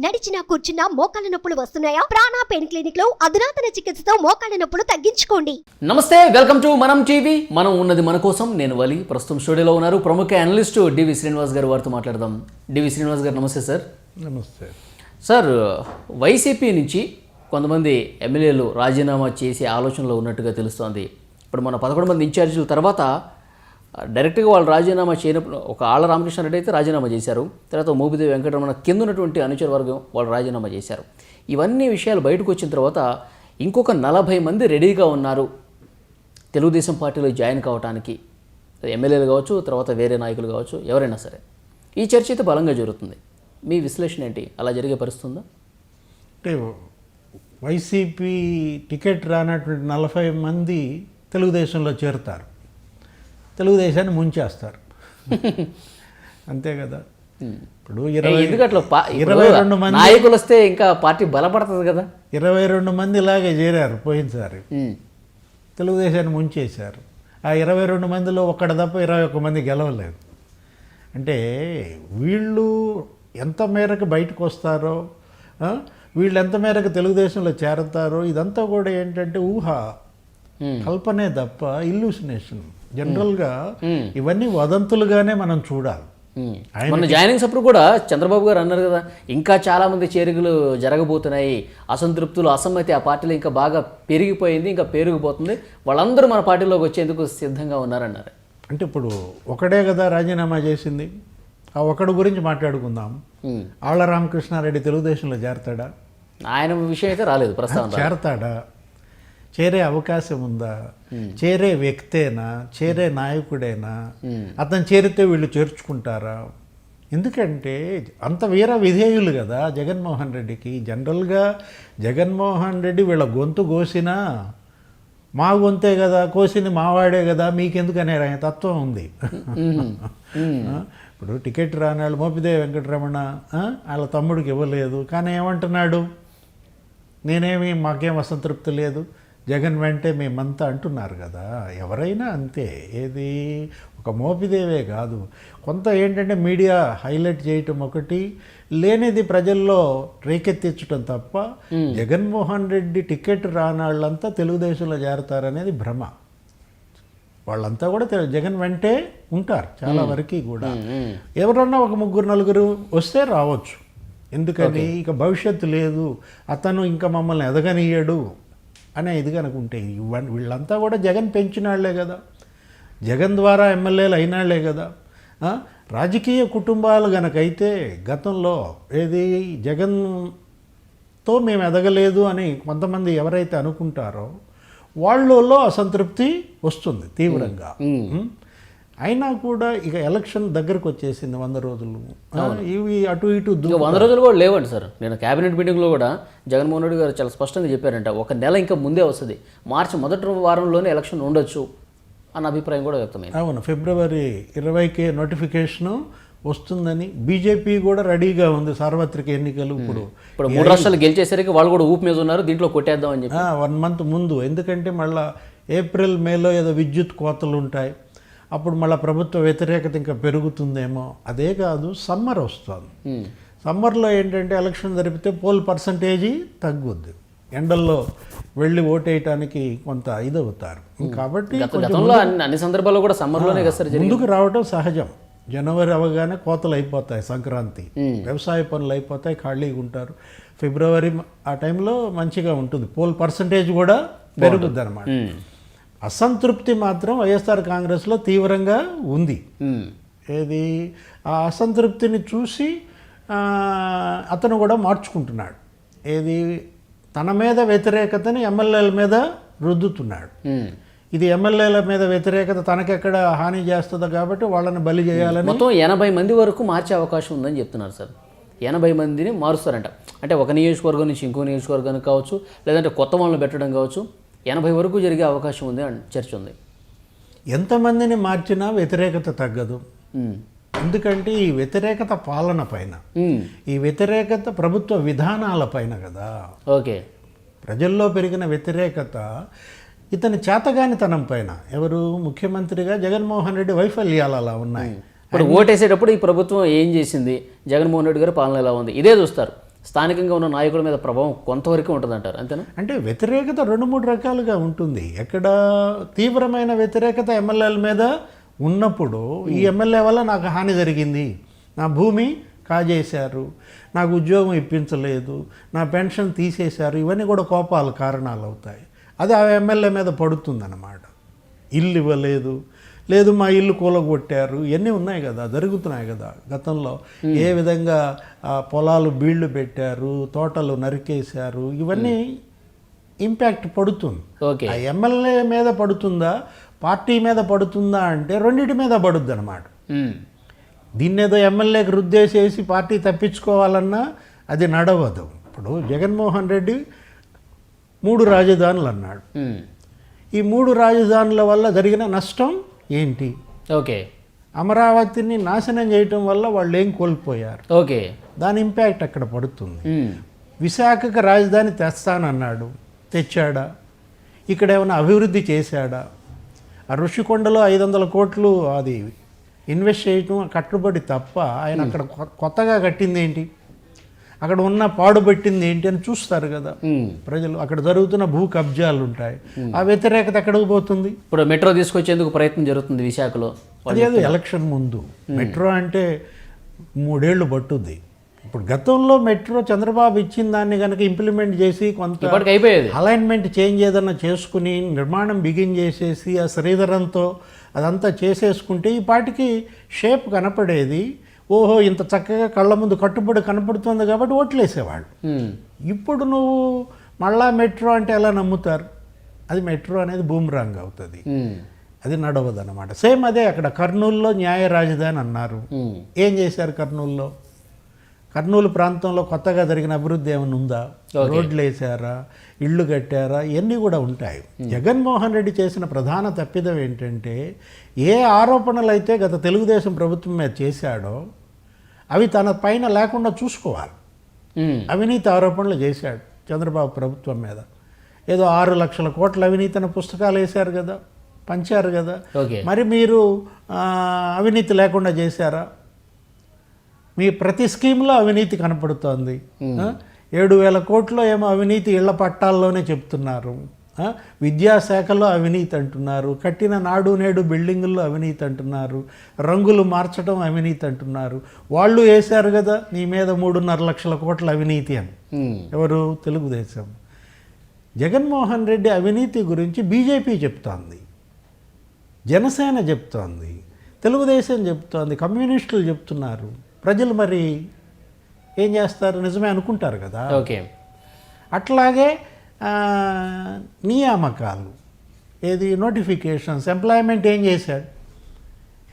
నడిచినా కూర్చున్నా మోకాళ్ళ నొప్పులు వస్తున్నాయా? ప్రాణా పెయిన్ క్లినిక్లో అధునాతన చికిత్సతో మోకాళ్ళ నొప్పులు తగ్గించుకోండి. నమస్తే వెల్కమ్ టు మనం టీవీ. మనం ఉన్నది మన కోసం. నేను వలి. ప్రస్తుతం స్టూడియోలో ఉన్నారు ప్రముఖ అనలిస్ట్ డివి శ్రీనివాస్ గారు. వారితో మాట్లాడదాం. డివి శ్రీనివాస్ గారు నమస్తే సార్. నమస్తే. సార్ వైసీపీ నుంచి కొంతమంది ఎమ్మెల్యేలు రాజీనామా చేసే ఆలోచనలో ఉన్నట్టుగా తెలుస్తోంది. ఇప్పుడు మన పదకొండు మంది ఇన్ఛార్జీల తర్వాత డైరెక్ట్గా వాళ్ళు రాజీనామా చేయనప్పుడు ఒక ఆళ్ళ రామకృష్ణారెడ్డి అయితే రాజీనామా చేశారు. తర్వాత మూపిదేవి వెంకటరమణ కింద ఉన్నటువంటి అనుచర వర్గం వాళ్ళు రాజీనామా చేశారు. ఇవన్నీ విషయాలు బయటకు వచ్చిన తర్వాత ఇంకొక నలభై మంది రెడీగా ఉన్నారు. తెలుగుదేశం పార్టీలో జాయిన్ కావడానికి ఎమ్మెల్యేలు కావచ్చు తర్వాత వేరే నాయకులు కావచ్చు ఎవరైనా సరే. ఈ చర్చ అయితే బలంగా జరుగుతుంది. మీ విశ్లేషణ ఏంటి? అలా జరిగే పరిస్థితుందా? అంటే వైసీపీ టికెట్ రానటువంటి నలభై మంది తెలుగుదేశంలో చేరుతారు. తెలుగుదేశాన్ని ముంచేస్తారు. అంతే కదా. ఇప్పుడు ఇరవై ఎందుకు అట్లా? పా- ఇరవై రెండు మంది నాయకులు వస్తే ఇంకా పార్టీ బలపడుతుంది కదా. ఇరవై రెండు మంది ఇలాగే చేరారు పోయినసారి. తెలుగుదేశాన్ని ముంచేశారు. ఆ ఇరవై రెండు మందిలో ఒక్కడ తప్ప ఇరవై ఒక్క మంది గెలవలేదు. అంటే వీళ్ళు ఎంత మేరకు బయటకు వస్తారో వీళ్ళు ఎంత మేరకు తెలుగుదేశంలో చేరతారో ఇదంతా కూడా ఏంటంటే ఊహ. కల్పనే తప్ప ఇల్యూసినేషన్ జనరల్గా ఇవన్నీ వదంతులుగానే మనం చూడాలి. మొన్న జాయినింగ్స్ అప్పుడు కూడా చంద్రబాబు గారు అన్నారు కదా ఇంకా చాలా మంది చేరికలు జరగబోతున్నాయి అసంతృప్తులు అసమ్మతి ఆ పార్టీలో ఇంకా బాగా పెరిగిపోయింది ఇంకా పెరిగిపోతుంది వాళ్ళందరూ మన పార్టీలోకి వచ్చేందుకు సిద్ధంగా ఉన్నారన్నారు. అంటే ఇప్పుడు ఒకడే కదా రాజీనామా చేసింది ఆ ఒకడు గురించి మాట్లాడుకుందాం. ఆళ్ళ రామకృష్ణారెడ్డి తెలుగుదేశంలో చేరతాడా? ఆయన విషయం అయితే రాలేదు ప్రస్తావన. చేరతాడా? చేరే అవకాశం ఉందా చేరే వ్యక్తేనా? చేరే నాయకుడేనా? అతను చేరితే వీళ్ళు చేర్చుకుంటారా? ఎందుకంటే అంత వీర విధేయులు కదా జగన్మోహన్ రెడ్డికి. జనరల్గా జగన్మోహన్ రెడ్డి వీళ్ళ గొంతు కోసినా మా గొంతే కదా కోసింది మావాడే కదా మీకెందుకనే తత్వం ఉంది. ఇప్పుడు టికెట్ రానాళ్ళు మోపిదే వెంకటరమణ వాళ్ళ తమ్ముడికి ఇవ్వలేదు. కానీ ఏమంటున్నాడు? నేనేమి మాకేం అసంతృప్తి లేదు. జగన్ వెంటే మేమంతా అంటున్నారు కదా. ఎవరైనా అంతే. ఏది? ఒక మోపిదేవే కాదు. కొంత ఏంటంటే మీడియా హైలైట్ చేయటం ఒకటి లేనిది ప్రజల్లో రేకెత్తించడం తప్ప జగన్మోహన్ రెడ్డి టికెట్ రానాళ్ళంతా తెలుగుదేశంలో చేరతారనేది భ్రమ. వాళ్ళంతా కూడా జగన్ వెంటే ఉంటారు చాలా వరకు కూడా. ఎవరన్నా ఒక ముగ్గురు నలుగురు వస్తే రావచ్చు. ఎందుకని? ఇక భవిష్యత్తు లేదు. అతను ఇంకా మమ్మల్ని ఎదగనీయడు. అనే ఇది కనుకుంటే వీళ్ళంతా కూడా జగన్ పెంచినాళ్ళే కదా. జగన్ ద్వారా ఎమ్మెల్యేలు అయినాళ్ళే కదా? రాజకీయ కుటుంబాలు గనకైతే గతంలో ఏది జగన్తో మేము ఎదగలేదు అని కొంతమంది ఎవరైతే అనుకుంటారో వాళ్ళలో అసంతృప్తి వస్తుంది తీవ్రంగా? అయినా కూడా ఇక ఎలక్షన్ దగ్గరకు వచ్చేసింది వంద రోజులు. ఇవి అటు ఇటు వంద రోజులు కూడా లేవండి సార్. నేను కేబినెట్ మీటింగ్లో కూడా జగన్మోహన్ రెడ్డి గారు చాలా స్పష్టంగా చెప్పారంట ఒక నెల ఇంకా ముందే వస్తుంది. మార్చి మొదటి వారంలోనే ఎలక్షన్ ఉండొచ్చు అన్న అభిప్రాయం కూడా వ్యక్తమైంది. అవును ఫిబ్రవరి ఇరవైకి నోటిఫికేషను వస్తుందని బీజేపీ కూడా రెడీగా ఉంది సార్వత్రిక ఎన్నికలు ఇప్పుడు. ఇప్పుడు మూడు రాష్ట్రాలు గెలిచేసరికి వాళ్ళు కూడా ఊపు మీద ఉన్నారు దీంట్లో కొట్టేద్దాం అని చెప్పి. వన్ మంత్ ముందు. ఎందుకంటే మళ్ళా ఏప్రిల్ మేలో ఏదో విద్యుత్ కోతలు ఉంటాయి. అప్పుడు మళ్ళీ ప్రభుత్వ వ్యతిరేకత ఇంకా పెరుగుతుందేమో. అదే కాదు సమ్మర్ వస్తుంది. ఉమ్. సమ్మర్లో ఏంటంటే ఎలక్షన్ జరిపితే పోల్ పర్సంటేజీ తగ్గుద్ది. ఎండల్లో వెళ్ళి ఓటేయటానికి కొంత ఇదవుతారు. కాబట్టి గత గతంలో అన్ని సందర్భాల్లో కూడా సమ్మర్లోనే ముందుకు రావడం సహజం. జనవరి అవగానే కోతలు అయిపోతాయి సంక్రాంతి. వ్యవసాయ పనులు అయిపోతాయి ఖాళీగా ఉంటారు. ఫిబ్రవరి ఆ టైంలో మంచిగా ఉంటుంది. పోల్ పర్సంటేజ్ కూడా పెరుగుద్ది అనమాట. అసంతృప్తి మాత్రం వైఎస్ఆర్ కాంగ్రెస్లో తీవ్రంగా ఉంది. ఏది? ఆ అసంతృప్తిని చూసి అతను కూడా మార్చుకుంటున్నాడు. ఏది? తన మీద వ్యతిరేకతని ఎమ్మెల్యేల మీద రుద్దుతున్నాడు. ఇది ఎమ్మెల్యేల మీద వ్యతిరేకత తనకెక్కడ హాని చేస్తుందో కాబట్టి వాళ్ళని బలి చేయాలని మొత్తం ఎనభై మంది వరకు మార్చే అవకాశం ఉందని చెప్తున్నారు సార్. ఎనభై మందిని మారుస్తారంట. అంటే ఒక నియోజకవర్గం నుంచి ఇంకో నియోజకవర్గానికి కావచ్చు లేదంటే కొత్త వాళ్ళని పెట్టడం కావచ్చు. ఎనభై వరకు జరిగే అవకాశం ఉంది అని చర్చ ఉంది. ఎంతమందిని మార్చినా వ్యతిరేకత తగ్గదు. ఎందుకంటే ఈ వ్యతిరేకత పాలన పైన. ఈ వ్యతిరేకత ప్రభుత్వ విధానాల పైన కదా. ఓకే. ప్రజల్లో పెరిగిన వ్యతిరేకత ఇతని చేతగానితనం పైన. ఎవరు? ముఖ్యమంత్రిగా జగన్మోహన్ రెడ్డి వైఫల్యాలు అలా ఉన్నాయి ఇప్పుడు ఓటేసేటప్పుడు ఈ ప్రభుత్వం ఏం చేసింది? జగన్మోహన్ రెడ్డి గారి పాలన ఎలా ఉంది? ఇదే చూస్తారు. స్థానికంగా ఉన్న నాయకుల మీద ప్రభావం కొంతవరకు ఉంటుంది అంటారు అంతేనా? అంటే వ్యతిరేకత రెండు మూడు రకాలుగా ఉంటుంది. ఎక్కడ తీవ్రమైన వ్యతిరేకత ఎమ్మెల్యేల మీద ఉన్నప్పుడు ఈ ఎమ్మెల్యే వల్ల నాకు హాని జరిగింది. నా భూమి కాజేశారు. నాకు ఉద్యోగం ఇప్పించలేదు. నా పెన్షన్ తీసేశారు. ఇవన్నీ కూడా కోపాలు కారణాలు అవుతాయి. అది ఆ ఎమ్మెల్యే మీద పడుతుందన్నమాట. ఇల్లు ఇవ్వలేదు. లేదు మా ఇల్లు కూలగొట్టారు. ఇవన్నీ ఉన్నాయి కదా జరుగుతున్నాయి కదా గతంలో. ఏ విధంగా పొలాలు బీళ్ళు పెట్టారు తోటలు నరికేశారు ఇవన్నీ ఇంపాక్ట్ పడుతుంది. ఓకే ఆ ఎమ్మెల్యే మీద పడుతుందా పార్టీ మీద పడుతుందా అంటే రెండింటి మీద పడుద్ది అనమాట ఉమ్. దీన్ని ఏదో ఎమ్మెల్యేకి రుద్దేసేసి పార్టీ తప్పించుకోవాలన్నా అది నడవదు. ఇప్పుడు జగన్మోహన్ రెడ్డి మూడు రాజధానులు అన్నాడు ఉమ్. ఈ మూడు రాజధానుల వల్ల జరిగిన నష్టం ఏంటి? ఓకే అమరావతిని నాశనం చేయటం వల్ల వాళ్ళు ఏం కోల్పోయారు? ఓకే దాని ఇంపాక్ట్ అక్కడ పడుతుంది. విశాఖకు రాజధాని తెస్తానన్నాడు. తెచ్చాడా? ఇక్కడ ఏమైనా అభివృద్ధి చేశాడా? ఆ ఋషికొండలో ఐదు వందల కోట్లు అది ఇన్వెస్ట్ చేయటం కట్టుబడి తప్ప ఆయన అక్కడ కొత్తగా కట్టింది ఏంటి? అక్కడ ఉన్న పాడుబట్టింది ఏంటి అని చూస్తారు కదా. ప్రజలు అక్కడ జరుగుతున్న భూ కబ్జాలు ఉంటాయి. ఆ వ్యతిరేకత ఎక్కడికి పోతుంది? ఇప్పుడు మెట్రో తీసుకొచ్చేందుకు ప్రయత్నం జరుగుతుంది విశాఖలో. అదేదో ఎలక్షన్ ముందు. మెట్రో అంటే మూడేళ్ళు పట్టుద్ది. ఇప్పుడు గతంలో మెట్రో చంద్రబాబు ఇచ్చిన దాన్ని కనుక ఇంప్లిమెంట్ చేసి కొంత అయిపోయేది అలైన్మెంట్ చేంజ్ ఏదన్నా చేసుకుని నిర్మాణం బిగిన్ చేసేసి ఆ శ్రీధరంతో అదంతా చేసేసుకుంటే ఈ పాటికి షేప్ కనపడేది. ఓహో ఇంత చక్కగా కళ్ళ ముందు కట్టుబడి కనపడుతుంది కాబట్టి ఓట్లేసేవాళ్ళు. ఇప్పుడు నువ్వు మళ్ళా మెట్రో అంటే ఎలా నమ్ముతారు? అది మెట్రో అనేది బూమ్రాంగ్ అవుతుంది. అది నడవదు అనమాట సేమ్ అదే అక్కడ కర్నూలులో న్యాయ రాజధాని అన్నారు. ఏం చేశారు కర్నూలులో? కర్నూలు ప్రాంతంలో కొత్తగా జరిగిన అభివృద్ధి ఏమైనా ఉందా? రోడ్లు వేసారా ఇళ్ళు కట్టారా? ఇవన్నీ కూడా ఉంటాయి. జగన్మోహన్ రెడ్డి చేసిన ప్రధాన తప్పిదం ఏంటంటే ఏ ఆరోపణలు అయితే గత తెలుగుదేశం ప్రభుత్వం మీద చేశాడో అవి తన పైన లేకుండా చూసుకోవాలి. అవినీతి ఆరోపణలు చేశాడు చంద్రబాబు ప్రభుత్వం మీద. ఏదో ఆరు లక్షల కోట్ల అవినీతి అనే పుస్తకాలు వేశారు కదా పంచారు కదా. మరి మీరు అవినీతి లేకుండా చేశారా? మీ ప్రతి స్కీమ్లో అవినీతి కనపడుతోంది? ఏడు వేల కోట్లో ఏమో అవినీతి ఇళ్ళ పట్టాల్లోనే చెప్తున్నారు? విద్యాశాఖలో అవినీతి అంటున్నారు. కట్టిన నాడు నేడు బిల్డింగుల్లో అవినీతి అంటున్నారు. రంగులు మార్చడం అవినీతి అంటున్నారు. వాళ్ళు వేశారు కదా నీ మీద మూడున్నర లక్షల కోట్ల అవినీతి అని. ఎవరు? తెలుగుదేశం. జగన్మోహన్ రెడ్డి అవినీతి గురించి బీజేపీ చెప్తోంది. జనసేన చెప్తోంది. తెలుగుదేశం చెప్తోంది. కమ్యూనిస్టులు చెప్తున్నారు. ప్రజలు మరి ఏం చేస్తారు? నిజమే అనుకుంటారు కదా. ఓకే. అట్లాగే నియామకాలు. ఏది? నోటిఫికేషన్స్. ఎంప్లాయ్మెంట్ ఏం చేశాడు?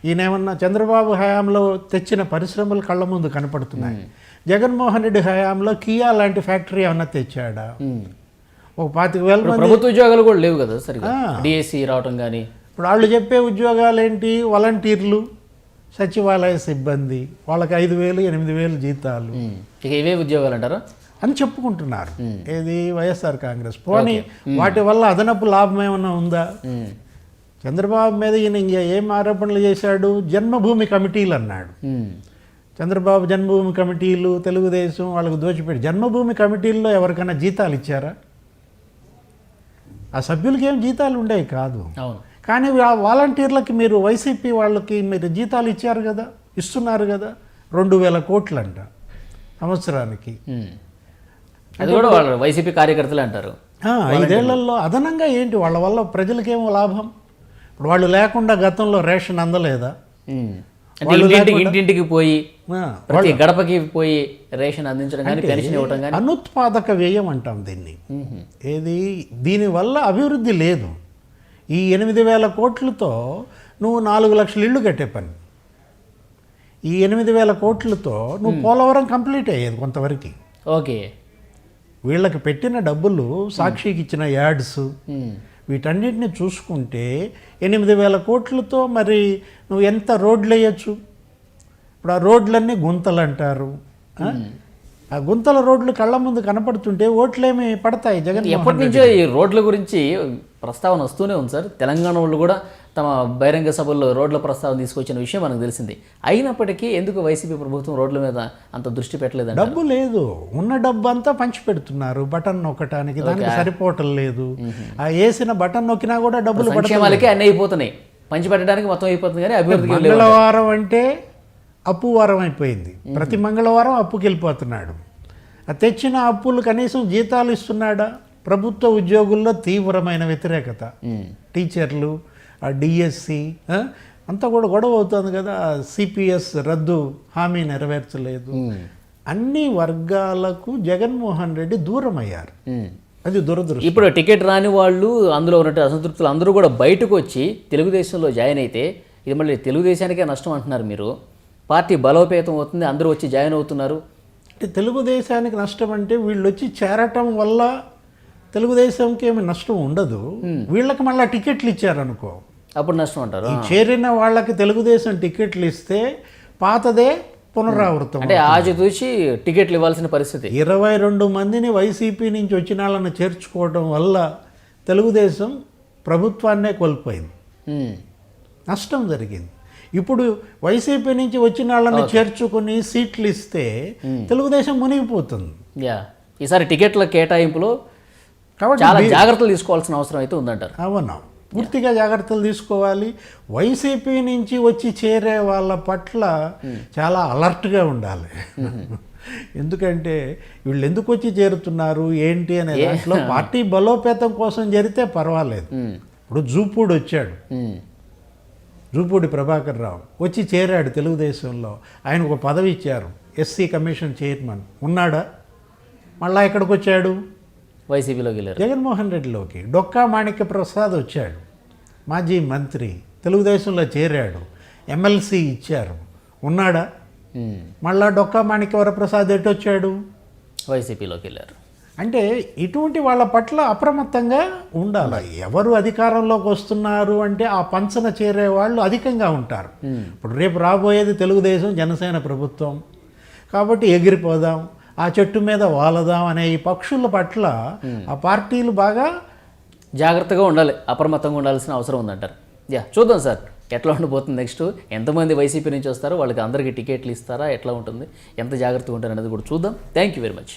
ఈయనేమన్నా చంద్రబాబు హయాంలో తెచ్చిన పరిశ్రమలు కళ్ళ ముందు కనపడుతున్నాయి. జగన్మోహన్ రెడ్డి హయాంలో కియా లాంటి ఫ్యాక్టరీ ఏమన్నా తెచ్చాడా. ఒక పాతిక వేల ప్రభుత్వ ఉద్యోగాలు కూడా లేవు కదా సరిగా. డిఎస్సి రావటం కానీ ఇప్పుడు వాళ్ళు చెప్పే ఉద్యోగాలు ఏంటి వాలంటీర్లు. సచివాలయ సిబ్బంది వాళ్ళకి ఐదు వేలు ఎనిమిది వేలు జీతాలు. ఇక ఇవే ఉద్యోగాలు అంటారా? అని చెప్పుకుంటున్నారు. ఏది వైఎస్ఆర్ కాంగ్రెస్. పోనీ వాటి వల్ల అదనపు లాభం ఏమైనా ఉందా. చంద్రబాబు మీద ఈయన ఇంకా ఏం ఆరోపణలు చేశాడు? జన్మభూమి కమిటీలు అన్నాడు. చంద్రబాబు జన్మభూమి కమిటీలు తెలుగుదేశం వాళ్ళకు దోచిపెట్టి జన్మభూమి కమిటీల్లో ఎవరికైనా జీతాలు ఇచ్చారా? ఆ సభ్యులకి ఏం జీతాలు ఉండేవి కాదు. అవును. కానీ ఆ వాలంటీర్లకి మీరు వైసీపీ వాళ్ళకి మీరు జీతాలు ఇచ్చారు కదా ఇస్తున్నారు కదా రెండు వేల కోట్లు అంట సంవత్సరానికి. అది కూడా వాళ్ళు వైసీపీ కార్యకర్తలు అంటారు. ఐదేళ్ళలో అదనంగా ఏంటి వాళ్ళ వల్ల ప్రజలకేమో లాభం? ఇప్పుడు వాళ్ళు లేకుండా గతంలో రేషన్ అందలేదా? ఇంటింటికి పోయి ప్రతి గడపకి పోయి రేషన్ అందించడం కానీ పెన్షన్ ఇవ్వటం కానీ అనుత్పాదక వ్యయం అంటాం దీన్ని. ఏది దీనివల్ల అభివృద్ధి లేదు. ఈ ఎనిమిది వేల కోట్లతో నువ్వు నాలుగు లక్షల ఇళ్ళు కట్టే పని. ఈ ఎనిమిది వేల కోట్లతో నువ్వు పోలవరం కంప్లీట్ అయ్యేది కొంతవరకు. ఓకే. వీళ్ళకి పెట్టిన డబ్బులు సాక్షికి ఇచ్చిన యాడ్స్. వీటన్నిటిని చూసుకుంటే ఎనిమిది వేల కోట్లతో మరి నువ్వు ఎంత రోడ్లు వేయచ్చు? ఇప్పుడు ఆ రోడ్లన్నీ గుంతలు అంటారు. ఆ? ఆ గుంతల రోడ్లు కళ్ళ ముందు కనపడుతుంటే ఓట్లేమి పడతాయి? జగన్ ఎప్పటి నుంచో ఈ రోడ్ల గురించి ప్రస్తావన వస్తూనే ఉంది సార్. తెలంగాణ వాళ్ళు కూడా తమ బహిరంగ సభల్లో రోడ్ల ప్రస్తావన తీసుకొచ్చిన విషయం మనకు తెలిసింది. అయినప్పటికీ ఎందుకు వైసీపీ ప్రభుత్వం రోడ్ల మీద అంత దృష్టి పెట్టలేదంట డబ్బు లేదు. ఉన్న డబ్బు అంతా పంచి పెడుతున్నారు బటన్ నొక్కటానికి దానికి సరిపోవటం లేదు. ఆ వేసిన బటన్ నొక్కినా కూడా డబ్బులు సంక్షేమాలకే అన్నీ అయిపోతున్నాయి. పంచిపెట్టడానికి మొత్తం అయిపోతుంది కానీ లేవు. మంగళవారం అంటే అప్పు వారం అయిపోయింది. ప్రతి మంగళవారం అప్పుకి వెళ్ళిపోతున్నాడు. తెచ్చిన అప్పులు కనీసం జీతాలు ఇస్తున్నాడా? ప్రభుత్వ ఉద్యోగుల్లో తీవ్రమైన వ్యతిరేకత. టీచర్లు ఆ డిఎస్సి అంతా కూడా గొడవ అవుతుంది కదా. సిపిఎస్ రద్దు హామీ నెరవేర్చలేదు. అన్ని వర్గాలకు జగన్మోహన్ రెడ్డి దూరం అయ్యారు. అది దురదృష్టం. ఇప్పుడు టికెట్ రాని వాళ్ళు అందులో ఉన్నట్టు అసంతృప్తులు అందరూ కూడా బయటకు వచ్చి తెలుగుదేశంలో జాయిన్ అయితే ఇది మళ్ళీ తెలుగుదేశానికే నష్టం అంటున్నారు మీరు. పార్టీ బలోపేతం అవుతుంది అందరూ వచ్చి జాయిన్ అవుతున్నారు. అంటే తెలుగుదేశానికి నష్టం అంటే వీళ్ళు వచ్చి చేరటం వల్ల తెలుగుదేశంకి ఏమి నష్టం ఉండదు. వీళ్ళకి మళ్ళీ టికెట్లు ఇచ్చారనుకో. అప్పుడు నష్టం అంటారు. చేరిన వాళ్ళకి తెలుగుదేశం టికెట్లు ఇస్తే పాతదే పునరావృతం అంటే ఆచితూచి టికెట్లు ఇవ్వాల్సిన పరిస్థితి. ఇరవై రెండు మందిని వైసీపీ నుంచి వచ్చిన వాళ్ళని చేర్చుకోవడం వల్ల తెలుగుదేశం ప్రభుత్వాన్నే కోల్పోయింది. నష్టం జరిగింది. ఇప్పుడు వైసీపీ నుంచి వచ్చిన వాళ్ళని చేర్చుకుని సీట్లు ఇస్తే తెలుగుదేశం మునిగిపోతుంది. ఈసారి టికెట్ల కేటాయింపులో కాబట్టి చాలా జాగ్రత్తలు తీసుకోవాల్సిన అవసరం అయితే ఉందంటారు. అవును. పూర్తిగా జాగ్రత్తలు తీసుకోవాలి. వైసీపీ నుంచి వచ్చి చేరే వాళ్ళ పట్ల చాలా అలర్ట్గా ఉండాలి. ఎందుకంటే వీళ్ళు ఎందుకు వచ్చి చేరుతున్నారు? ఏంటి అనే దాంట్లో పార్టీ బలోపేతం కోసం జరిగితే పర్వాలేదు. ఇప్పుడు జూపూడి వచ్చాడు. జూపూడి ప్రభాకర్ రావు వచ్చి చేరాడు తెలుగుదేశంలో. ఆయన ఒక పదవి ఇచ్చారు. SC commission chairman. ఉన్నాడా? మళ్ళా ఎక్కడికి వచ్చాడు? వైసీపీలోకి వెళ్ళారు. జగన్మోహన్ రెడ్డిలోకి డొక్కా మాణిక్య ప్రసాద్ వచ్చాడు. మాజీ మంత్రి తెలుగుదేశంలో చేరాడు. ఎమ్మెల్సీ ఇచ్చారు. ఉన్నాడా. మళ్ళా డొక్కా మాణిక్య వరప్రసాద్ ఎటు వచ్చాడు? వైసీపీలోకి వెళ్ళారు. అంటే ఇటువంటి వాళ్ళ పట్ల అప్రమత్తంగా ఉండాలి. ఎవరు అధికారంలోకి వస్తున్నారు అంటే ఆ పంచన చేరే వాళ్ళు అధికంగా ఉంటారు. ఇప్పుడు రేపు రాబోయేది తెలుగుదేశం జనసేన ప్రభుత్వం. కాబట్టి ఎగిరిపోదాం. ఆ చెట్టు మీద వాలదాం అనే ఈ పక్షుల పట్ల ఆ పార్టీలు బాగా జాగ్రత్తగా ఉండాలి అప్రమత్తంగా ఉండాల్సిన అవసరం ఉందంటారు. యా చూద్దాం సార్ ఎట్లా ఉండబోతుంది నెక్స్ట్ ఎంతమంది వైసీపీ నుంచి వస్తారో వాళ్ళకి అందరికీ టికెట్లు ఇస్తారా ఎట్లా ఉంటుంది ఎంత జాగ్రత్తగా ఉంటారు అనేది కూడా చూద్దాం. Thank you very much